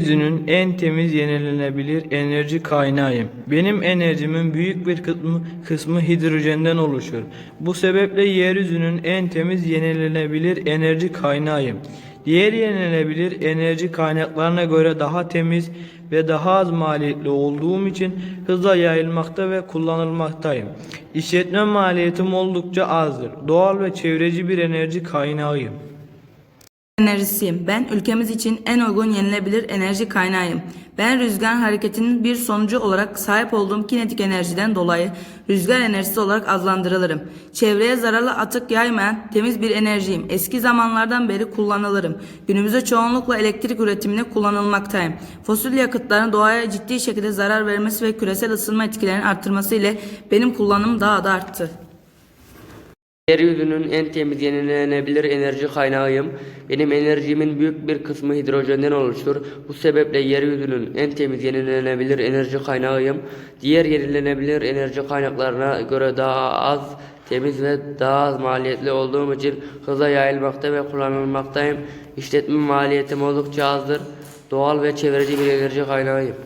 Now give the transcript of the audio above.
Yeryüzünün en temiz yenilenebilir enerji kaynağıyım. Benim enerjimin büyük bir kısmı, kısmı hidrojenden oluşur. Bu sebeple yeryüzünün en temiz yenilenebilir enerji kaynağıyım. Diğer yenilenebilir enerji kaynaklarına göre daha temiz ve daha az maliyetli olduğum için hızla yayılmakta ve kullanılmaktayım. İşletme maliyetim oldukça azdır. Doğal ve çevreci bir enerji kaynağıyım. Enerjisiyim. Ben ülkemiz için en uygun yenilebilir enerji kaynağıyım. Ben rüzgar hareketinin bir sonucu olarak sahip olduğum kinetik enerjiden dolayı rüzgar enerjisi olarak adlandırılırım. Çevreye zararlı atık yaymayan temiz bir enerjiyim. Eski zamanlardan beri kullanılırım. Günümüzde çoğunlukla elektrik üretimine kullanılmaktayım. Fosil yakıtların doğaya ciddi şekilde zarar vermesi ve küresel ısınma etkilerinin arttırması ile benim kullanımım daha da arttı. Yeryüzünün en temiz yenilenebilir enerji kaynağıyım. Benim enerjimin büyük bir kısmı hidrojenden oluşur. Bu sebeple yeryüzünün en temiz yenilenebilir enerji kaynağıyım. Diğer yenilenebilir enerji kaynaklarına göre daha az temiz ve daha az maliyetli olduğum için hızla yayılmakta ve kullanılmaktayım. İşletme maliyetim oldukça azdır. Doğal ve çevreci bir enerji kaynağıyım.